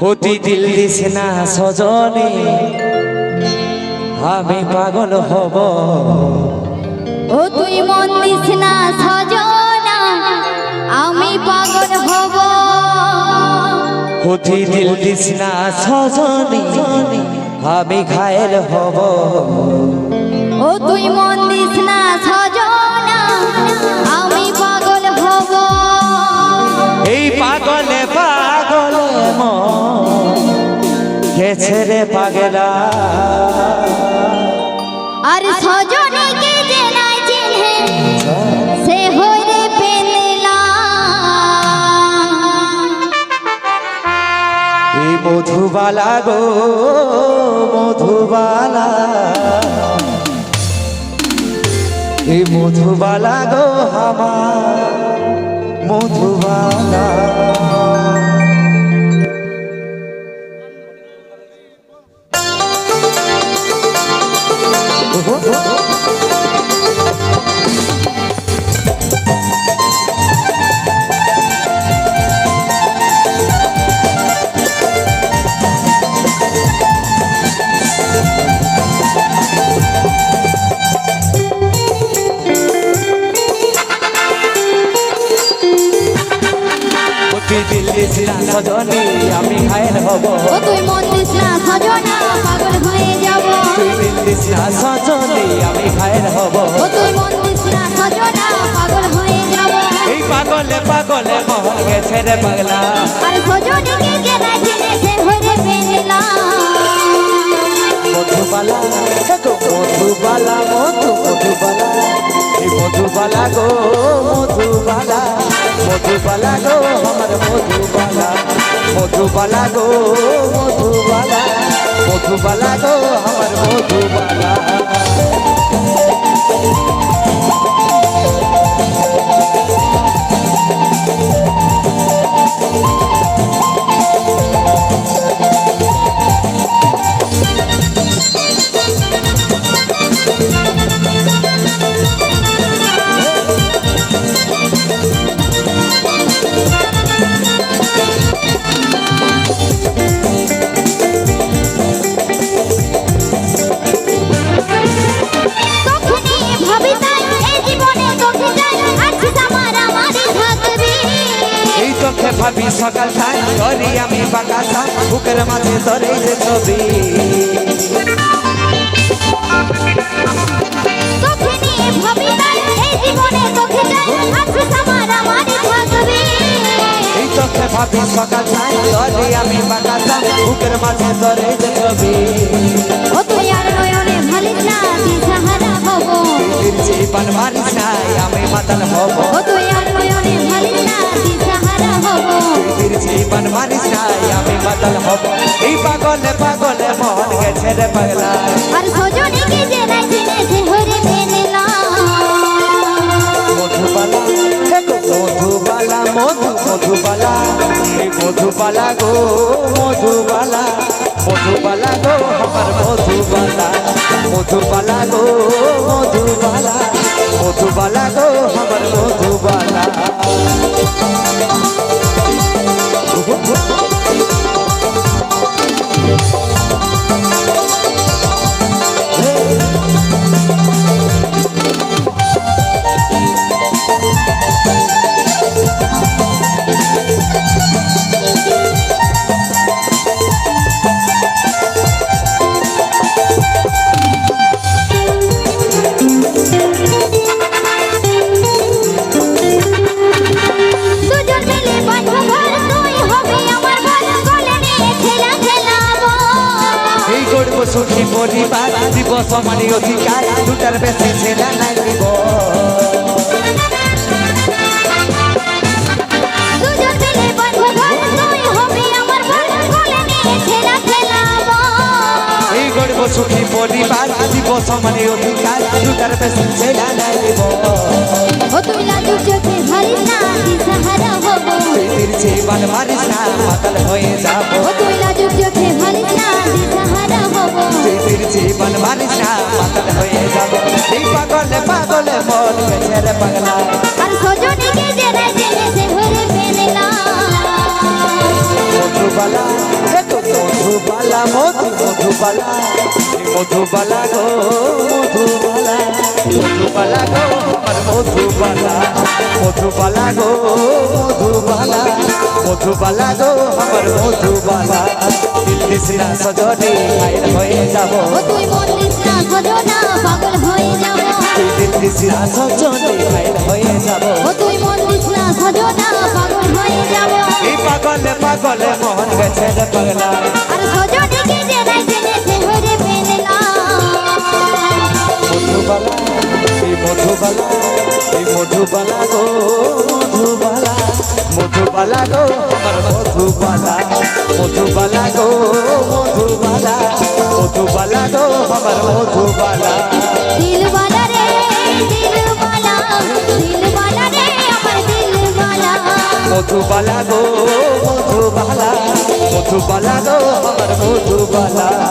হতি দিল দিস না সজনে। আমি পাগল হব। ও তুই মন দিস না সজনা আমি পাগল হব। হতি দিল দিস না সজনে আমি ঘায়েল হব। ও তুই মন পাগলা। আর সজনে কে যে না চিনহে সে হরে পেনলা। এই মধুবালা গো মধুবালা। এই মধুবালা গো আমার মধুবালা। অতি দিল্লি সিরা সজনী আমি ঘায়েল হব। ও তুই মন দিস না সজনা পাগল হয়ে যাব। তুই দিল্লি সিরা সজনী আমি ঘায়েল হব। ও তুই মন দিস না সজনা পাগল হয়ে যাব। এই পাগলে পাগলে গেছে রে পাগলা। আর হরে মধুবালা গো মধুবালা মধু মধুবালা। এই মধুবালা গো মধুবালা। মধুবালা গো আমার মধুবালা। মধুবালা গো মধুবালা। মধুবালা গো আমার মধুবালা। ভাবি সকাল খাই করি আমি বাগাসা বুকের মাঝে ধরে যে ছবি। এই চোখে ভাবি সকাল খাই করি আমি বাগাসা বুকের মাঝে ধরে যে ছবি। ও তুই আর নয়নে ভালিস না দিশাহারা হব। জীবন মারিস আমি মাতাল হব। ও তুই আর নয়নে ভালিস না দিশাহারা হব জীবন মারিস নাই আমি মাতাল হব। এই পাগলে পাগলে মন গেছে রে পাগলা। আর সজনে কে যে না সে হরে পেনলা মধুবালা দেখো মধুবালা মধু মধুবালা এই মধুবালা গো মধুবালা মধুবালা গো আমার মধুবালা মধুবালা গো মধুবালা মধুবালা গো সুখী পরিবার দিব সমানি অধিকার দুটার বেশি ছেলে নাই দিব। তুই সুখী পরিবার দিব সমানি অধিকার দুটার বেশি ছেলে নাই দিব। ও তুই লাজুক চোখে ধরিস না দিশাহারা হব। পৃথিবীর জীবন মারিস না এই পাগলে পাগলে মন গেছে রে পাগলা। আর সজনে কে যে না জেনে সে হরে পেনলা মধুবালা মধু মধুবালা মধুবালা গো মধুবালা মধুবালা গো আমার মধুবালা মধুবালা গো মধুবালা মধুবালা গো আমার মধুবালা। দিল্লি সিনা সজনে ঘায়ল হয়ে যাব। তুই মন দিস না সজনা পাগল হয়ে যাব। দিল্লি সিনা সজনে ঘায়ল হয়ে যাব। তুই মন দিস না সজনা পাগল হয়ে যাব। এই পাগলে পাগলে মোহন গেছে রে পাগলা। আর সজনীকে যে নাই জেনেছে হরে মধুবালা এই মধুবালা এই মধুবালা গো মধুবালা। মধুবালা গো। মধুবালা মধুবালা গো মধুবালা মধুবালা গো আমার মধুবালা। দিলওয়ালা রে আমার দিলওয়ালা। মধুবালা গো মধুবালা মধুবালা গো আমার মধুবালা।